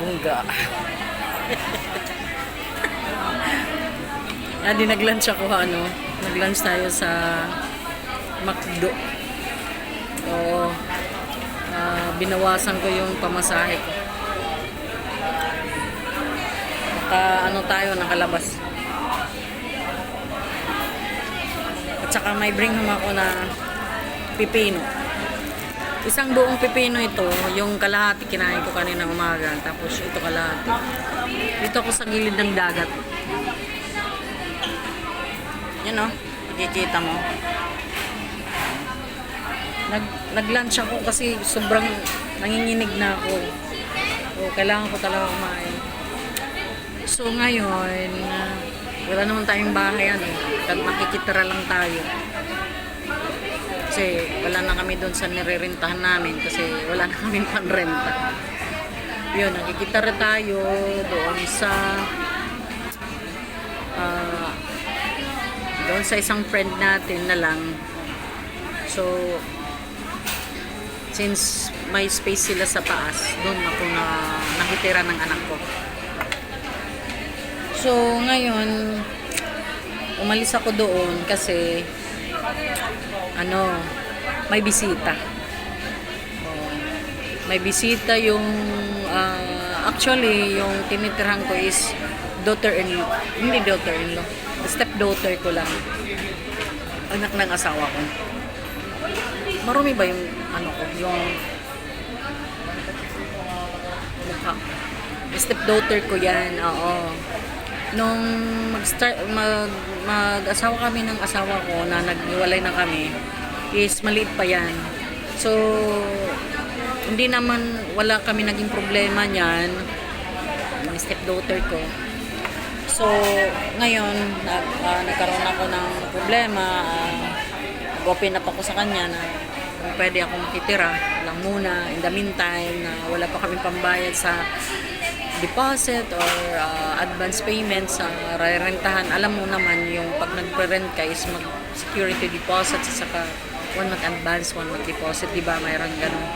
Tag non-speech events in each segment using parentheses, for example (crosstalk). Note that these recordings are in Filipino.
Bungga. Ah, di nag-lunch ako ano. Nag-lunch tayo sa McDo. Oo. Ah, binawasan ko yung pamasahe ko. Naka ano tayo, nakalabas. At saka may bring home ako na pipino. Isang buong pipino ito, yung kalahati kinain ko kanina umaga, tapos ito kalahati. Dito ako sa gilid ng dagat. Yan o, nakikita mo. Nag, nag-lunch ako kasi sobrang nanginginig na ako. O, kailangan ko talaga kumain. So ngayon, ah, wala naman tayong bahay ano, Kag- makikitira lang tayo. Kasi wala na kami doon sa nirerentahan namin kasi wala na kaming panrenta. Yun, nakikitira tayo doon sa ah, doon sa isang friend natin na lang. So, since may space sila sa taas, doon ako na nakitira ng anak ko. So, ngayon, umalis ako doon kasi ano, may bisita. Oh, may bisita yung ah, actually yung tinitirhan ko is daughter-in-law. Hindi daughter-in-law. Step-daughter ko lang. Anak ng asawa ko. Marumi ba yung ano ko, yung mukha. Step-daughter ko yan, oo. Nung mag-start, mag, mag-asawa kami ng asawa ko na naghiwalay na kami, is maliit pa yan. So, hindi naman, wala kami naging problema niyan, ng step-daughter ko. So, ngayon, nag, ah, nagkaroon ako ng problema, uh, open up ako sa kanya na kung pwede ako makitira lang muna in the meantime na wala pa kami pambayad sa deposit or uh, advance payment sa rerentahan. Alam mo naman yung pag nagre-rent ka is mag security deposit sa saka one month advance, one month deposit, di ba? Mayroon ganun.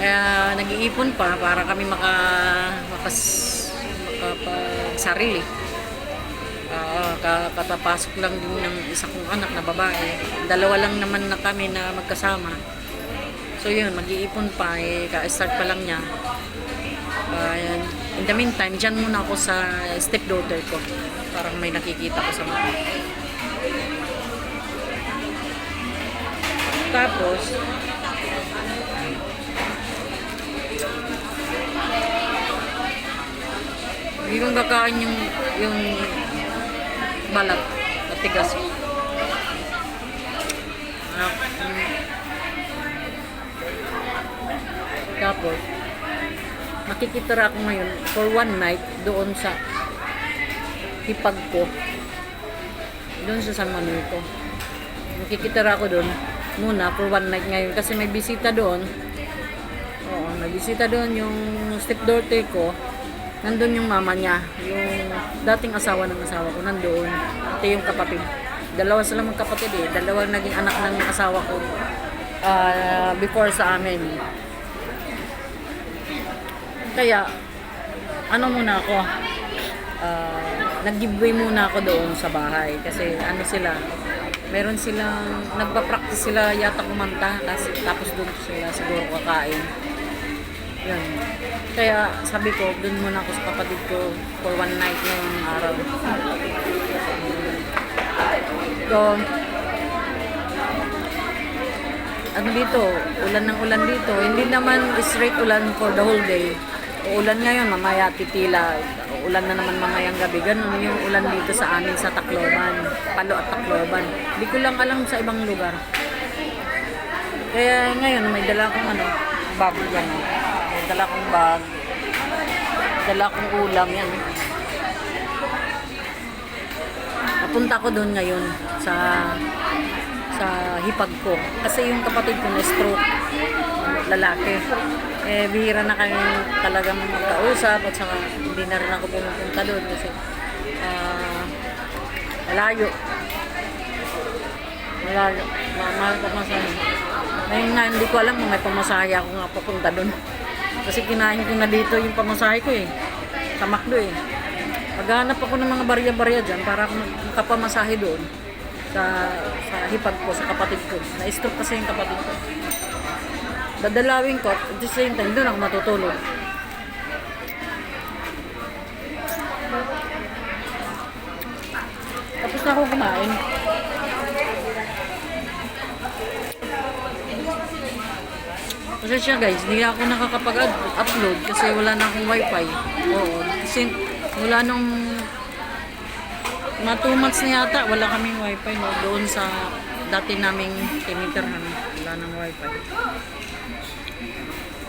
Kaya nag-iipon pa para kami maka makas makapagsarili. Ka- katapasok lang din ng isa kong anak na babae. Dalawa lang naman na kami na magkasama. So yun, mag-iipon pa, eh, ka-start pa lang niya. Yan. In the meantime, dyan muna ako sa stepdaughter ko. Parang may nakikita ko sa mga. Tapos, hindi kong kakain yung, yung balat at tigas. Ah. Tapos, makikitira ako ngayon for one night doon sa hipag ko. Doon sa San Manuel ko. Makikitira ako doon muna for one night ngayon kasi may bisita doon. Oo, may bisita doon yung stepdaughter ko. Nandun yung mama niya, yung dating asawa ng asawa ko, nandoon. Ito yung kapatid. Dalawa sila magkapatid eh. Dalawa naging anak ng asawa ko ah, before sa amin. Kaya, ano muna ako, ah, nag-giveaway muna ako doon sa bahay. Kasi ano sila, meron silang, nagpa-practice sila yata kumanta. Kasi, tapos doon sila siguro kakain. Yun. Kaya sabi ko, doon muna ako sa kapatid ko for one night ngayong araw. So, ano dito, ulan ng ulan dito. Hindi naman straight ulan for the whole day. Ulan ngayon, mamaya titila. Ulan na naman mamayang gabi. Ganun yung ulan dito sa amin sa Tacloban. Palo at Tacloban. Hindi ko lang alam sa ibang lugar. Kaya ngayon, may dala akong ano, bag yan. May dala akong bag. Dala akong ulam yan. Napunta ko doon ngayon sa sa hipag ko. Kasi yung kapatid ko na stroke, lalaki. Eh, bihira na kami talagang magkausap at saka hindi na rin ako pumupunta doon kasi ah, malayo. Malayo. Ma- Mahal pa masahe. Ngayon nga, hindi ko alam kung may pamasahe ako nga papunta doon. Kasi kinain ko na dito yung pamasahe ko eh. Sa McDo eh. Maghanap ako ng mga barya-barya dyan para ako makapamasahe doon sa sa hipag ko, sa kapatid ko. Na-stroke kasi yung kapatid ko. Dadalawin ko, at the same time, doon ako matutulog. Tapos na ako kumain. Kasi siya guys, hindi ako nakakapag-upload kasi wala na akong wifi. Oo. Kasi wala nung mga 2 months na yata, wala kaming wifi no, doon sa dati naming tinitirhan. Wala nang wifi.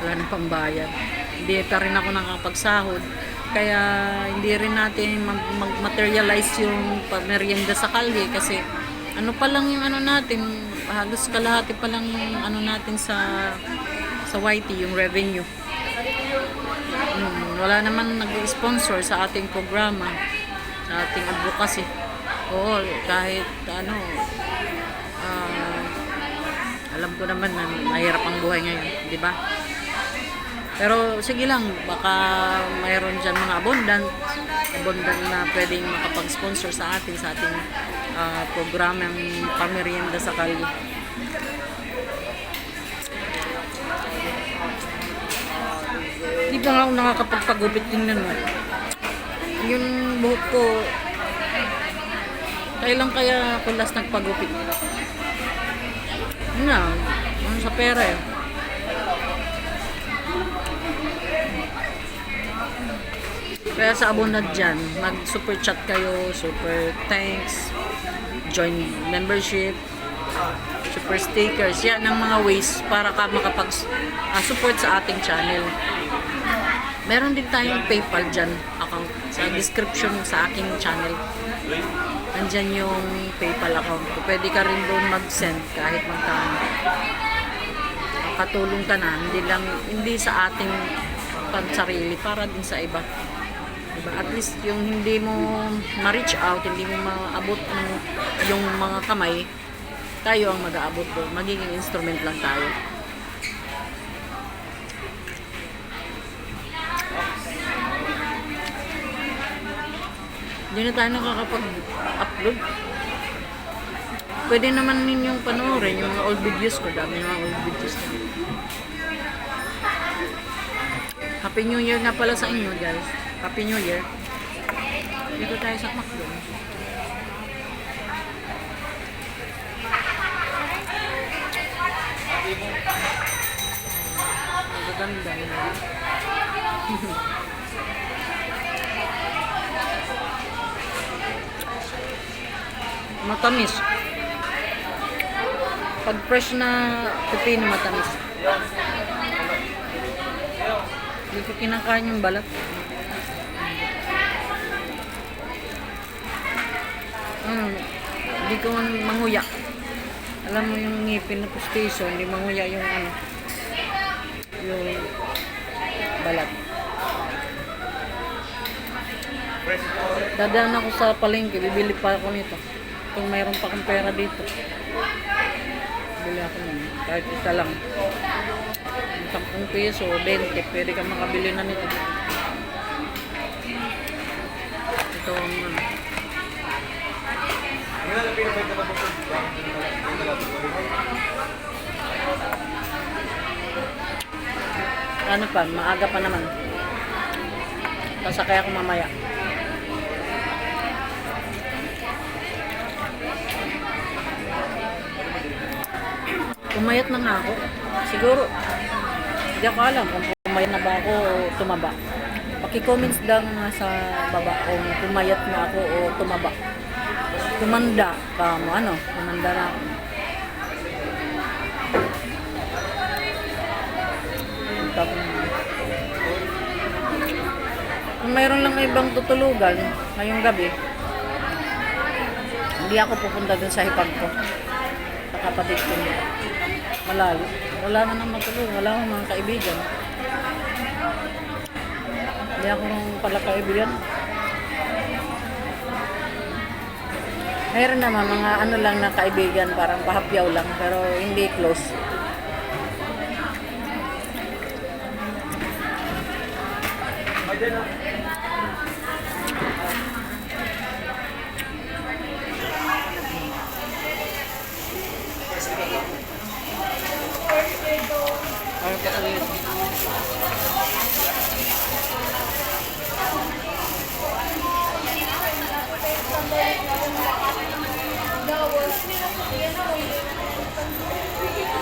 Wala nang pambayad. Hindi pa rin ako nakapagsahod. Kaya hindi rin natin mag- mag-materialize yung pamerienda sa kalye kasi ano pa lang yung ano natin, halos kalahati pa lang yung ano natin sa sa YT, yung revenue. Hmm, wala naman nag-sponsor sa ating programa, sa ating advocacy. Oo, kahit ano, alam ko naman na mahirap ang buhay ngayon, di ba? Pero sige lang, baka mayroon dyan mga abundant, abundant na pwedeng makapag-sponsor sa atin, sa ating ah, programang pamerienda sa kalye. Hindi pa nga ako nakakapagpagupit tingnan mo. Yung buhok ko, kailan kaya ako last nagpagupit? Yun na, ano sa pera eh. Kaya sa abonad dyan, mag super chat kayo, super thanks, join membership, super stickers, yan ang mga ways para ka makapag ah, sa ating channel. Meron din tayong PayPal dyan account sa description sa aking channel. Nandyan yung PayPal account ko. Pwede ka rin doon mag-send kahit magkano. Katulong ka na, hindi lang, hindi sa ating pansarili, para din sa iba. Diba? At least yung hindi mo ma-reach out, hindi mo maabot ng yung mga kamay, tayo ang mag-aabot doon. Magiging instrument lang tayo. Hindi na tayo nakakapag-upload. Pwede naman ninyong panoorin yung mga old videos ko. Dami mga old videos ko. Happy New Year nga pala sa inyo guys. Happy New Year. Dito tayo sa McDo. Magaganda. (laughs) matamis. Pag fresh na pipino, matamis. Hindi ko kinakain yung balat. Mm, hindi ko man manguya. Alam mo yung ngipin na pustiso, hindi manguya yung ano, yung balat. Dadaan ako sa palengke, bibili pa ako nito. Kung mayroon pa akong pera dito. Bili ako nun. Kahit isa lang. 10 piso, 20, pwede ka makabili na nito. Ito ang ano. Ano pa, maaga pa naman. Pasakay ako mamaya. Pumayat na nga ako. Siguro, hindi ako alam kung pumayat na ba ako o tumaba. Paki-comments lang nga sa baba kung pumayat na ako o tumaba. Tumanda ka mo, ano? Tumanda na ako. Kung mayroon lang ibang tutulugan ngayong gabi, hindi ako pupunta dun sa hipag ko. Kapatid ko. Malayo. Wala na nang matulog. Wala akong mga kaibigan. Hindi ako pala kaibigan. Mayroon naman mga ano lang na kaibigan, parang pahapyaw lang, pero hindi close. Ano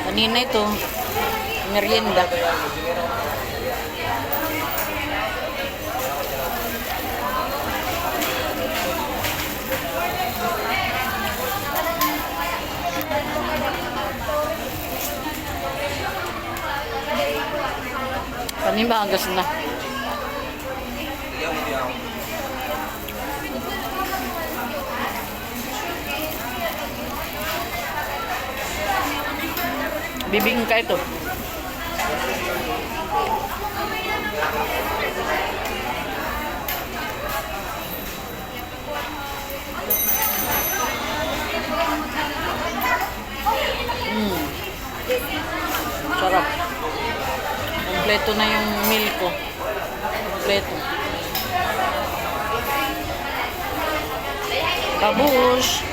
Kanina ito, merienda. Panibagas na. Bibingka ito. Mm. Sarap. Kompleto na yung meal ko. Kompleto. Babush!